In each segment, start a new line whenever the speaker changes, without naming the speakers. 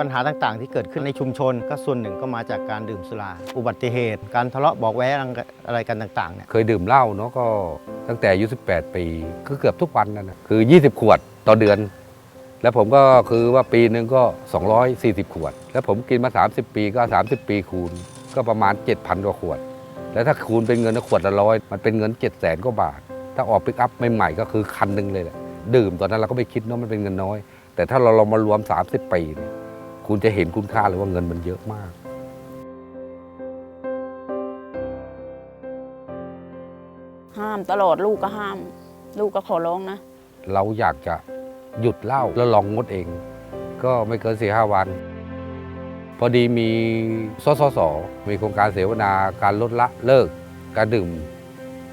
ปัญหาต่างๆ ที่เกิดขึ้นในชุมชน ก็ส่วนหนึ่งก็มาจากการดื่มสุรา อุบัติเหตุ การทะเลาะเบอกแว้งอะไรกันต่างๆเนี่ย
เคยดื่มเหล้าเนาะก็ตั้งแต่อายุ18 ปีคือเกือบทุกวันนั่นนะคือ 20 ขวดต่อเดือน แล้วผมก็คือว่าปีหนึ่งก็ 240 ขวด แล้วผมกินมา 30 ปีก็ 30 ปีคูณ ก็ประมาณ 7,000กว่าขวด แล้วถ้าคูณเป็นเงินขวดละร้อยมันเป็นเงิน 7 0 0 0 0 0กว่าบาท ถ้าออกปิกอัพใหม่ๆก็คือคันหนึ่งเลยแหละดื่มตอนนั้นเราก็ไม่คิดเนาะมันเป็นเงินน้อย แต่ถ้าเราลองมารวม 30 ปีเนี่ยคุณจะเห็นคุณค่าเลยว่าเงินมันเยอะมาก
ห้ามตลอดลูกก็ห้าม ลูกก็ขอร้องนะ
เราอยากจะหยุดเหล้าแล้วลองงดเอง ก็ไม่เกินสี่ห้าวัน พอดีมีสสส มีโครงการเสวนาการลดละเลิก การดื่ม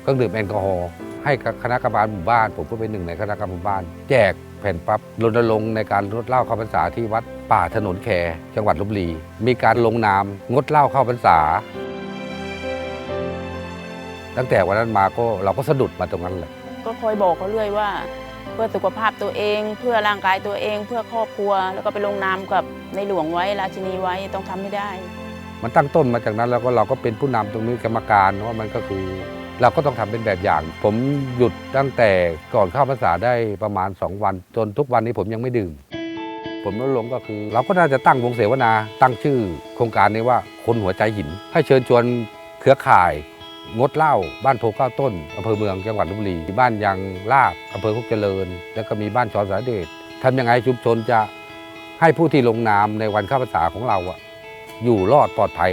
เครื่องดื่มแอลกอฮอล์ให้กับคณะกรรมการหมู่บ้าน ผมก็เป็นหนึ่งในคณะกรรมการหมู่บ้าน แจก แผ่นปั๊บรณรงค์ในการลดเหล้าเข้าพรรษาที่วัดป่าถนนแคจังหวัดลบบุรี มีการลงนามงดเหล้าเข้าพรรษา ตั้งแต่วันนั้นมาก็เราก็สะดุดมาตรงนั้นแหละ
ก็คอยบอกเขาเรื่อยว่า เพื่อสุขภาพตัวเอง เพื่อร่างกายตัวเอง เพื่อครอบครัว แล้วก็ไปลงนามกับในหลวงไว้ราชินีไว้ต้องทำให้ได้
มันตั้งต้นมาจากนั้นแล้วก็เราก็เป็นผู้นำตรงนี้กรรมการว่ามันก็คือ เราก็ต้องทำเป็นแบบอย่าง ผมหยุดตั้งแต่ก่อนเข้าพรรษาได้ประมาณ 2 วัน จนทุกวันนี้ผมยังไม่ดื่ม ผมลดลงก็คือ เราก็น่าจะตั้งวงเสวนา ตั้งชื่อ โครงการนี้ว่าคนหัวใจหิน ให้เชิญชวนเครือข่าย งดเหล้าบ้านโพเก้าต้นอำเภอเมืองจังหวัดลบบุรีบ้านยางลาบอำเภอคุกเจริญ แล้วก็มีบ้านชอนสาเดชทำยังไงชุมชนจะให้ผู้ที่ลงนามในวันเข้าพรรษาของเราอะอยู่รอดปลอดภัย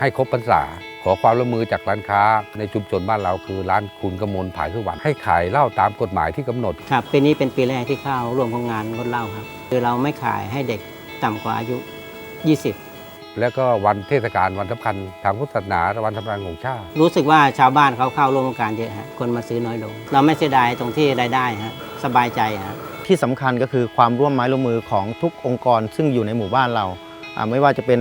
ให้ครบพรรษา ขอความร่วมมือจากร้านค้าในชุมชนบ้านเราคือร้านคุณกมลผายคือหวานให้ขายเหล้าตามกฎหมายที่กำหนด
ครับปีนี้เป็นปีแรกที่เข้าร่วมโครงงานงดเหล้าครับ คือเราไม่ขายให้เด็กต่ำกว่าอายุ 20
แล้วก็วันเทศกาลวันสำคัญทางพุทธศาสนาวันสำคัญของชาติ
รู้สึกว่าชาวบ้านเขาเข้าร่วมโครงการเยอะฮะคนมาซื้อน้อยลง เราไม่เสียดายตรงที่รายได้ฮะสบายใจฮะ
ที่สำคัญก็คือความร่วมไม้ร่วมมือของทุกองค์กรซึ่งอยู่ในหมู่บ้านเราไม่ว่าจะเป็น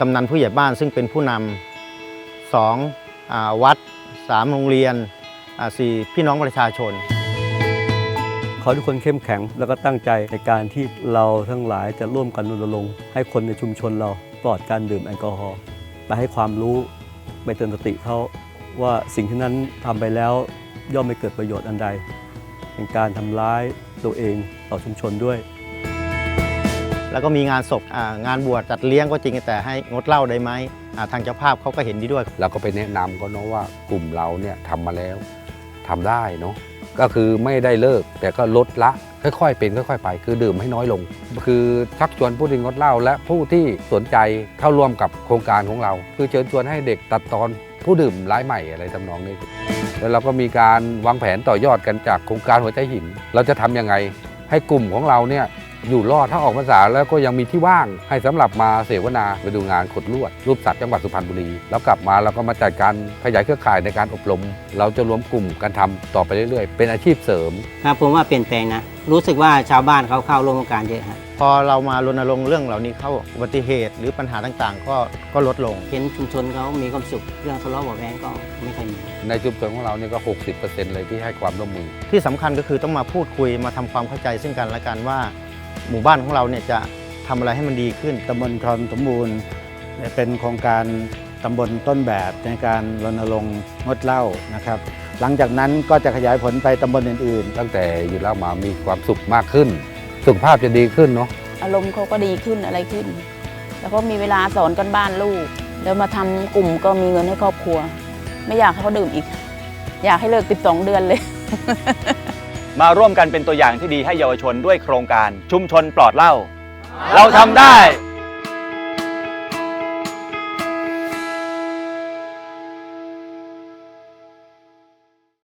กำนันผู้ใหญ่บ้านซึ่งเป็นผู้นำ 2วัด 3 โรงเรียน 4 พี่น้องประชาชน
ขอทุกคนเข้มแข็งแล้วก็ตั้งใจในการที่เราทั้งหลายจะร่วมกันรณรงค์ให้คนในชุมชนเราปลอดการดื่มแอลกอฮอล์ไปให้ความรู้ไปเตือนสติเขาว่าสิ่งที่นั้นทำไปแล้วย่อมไม่เกิดประโยชน์อันใด เป็นการทำร้ายตัวเองต่อชุมชนด้วย
แล้วก็มีงานศพงานบวชจัดเลี้ยงก็จริงแต่ให้งดเหล้าได้ไหมทางเจ้าภาพเขาก็เห็นดีด้วย
เราก็ไปแนะนำเขาเนาะว่ากลุ่มเราเนี่ยทำมาแล้วทำได้เนาะก็คือไม่ได้เลิกแต่ก็ลดละค่อยๆเป็นค่อยๆไป คือดื่มให้น้อยลง คือชักชวนผู้ที่งดเหล้าและผู้ที่สนใจเข้าร่วมกับโครงการของเรา คือเชิญชวนให้เด็กตัดตอนผู้ดื่มรายใหม่อะไรทำนองนี้ แล้วเราก็มีการวางแผนต่อยอดกันจากโครงการหัวใจหิน เราจะทำยังไงให้กลุ่มของเราเนี่ย อยู่รอดถ้าออกพรรษาแล้วก็ยังมีที่ว่างให้สำหรับมาเสวนาไปดูงานขดลวด รูปสัตว์จังหวัดสุพรรณบุรี แล้วกลับมาเราก็มาจัดการขยายเครือข่ายในการอบรม เราจะรวมกลุ่มกันทำต่อไปเรื่อยๆ เป็นอาชีพเสริม
ครับผมว่าเปลี่ยนแปลงนะ รู้สึกว่าชาวบ้านเขาเข้าร่วมโครงการเยอะฮะ
พอเรามารณรงค์เรื่องเหล่านี้เข้าอุบัติเหตุหรือปัญหาต่างๆ ก็ก็ลดลง
เห็นชุมชนเขามีความสุขเรื่องทะเลาะเบาะแว้งก็ไม่ค่อยมี
ในชุมชนของเราเนี่ยก็ 60%เลยที่ให้ความร่วมมือ
ที่สำคัญก็คือต้องมาพูดคุยมาทำความเข้าใจซึ่งกันและกันว่า หมู่บ้านของเราเนี่ยจะทำอะไรให้มันดีขึ้น
ตำบลคลองสมบูรณ์เป็นโครงการตำบลต้นแบบในการรณรงค์งดเหล้านะครับ หลังจากนั้นก็จะขยายผลไปตำบลอื่นๆ
ตั้งแต่อยู่แล้วมามีความสุขมากขึ้น สุขภาพจะดีขึ้นเนาะ
อารมณ์เขาก็ดีขึ้นอะไรขึ้น แล้วก็มีเวลาสอนกันบ้านลูก แล้วมาทำกลุ่มก็มีเงินให้ครอบครัว ไม่อยากให้เขาดื่มอีก อยากให้เลิก 12 เดือนเลย
มาร่วมกันเป็นตัวอย่างที่ดีให้เยาวชนด้วยโครงการชุมชนปลอดเหล้าเราทำได้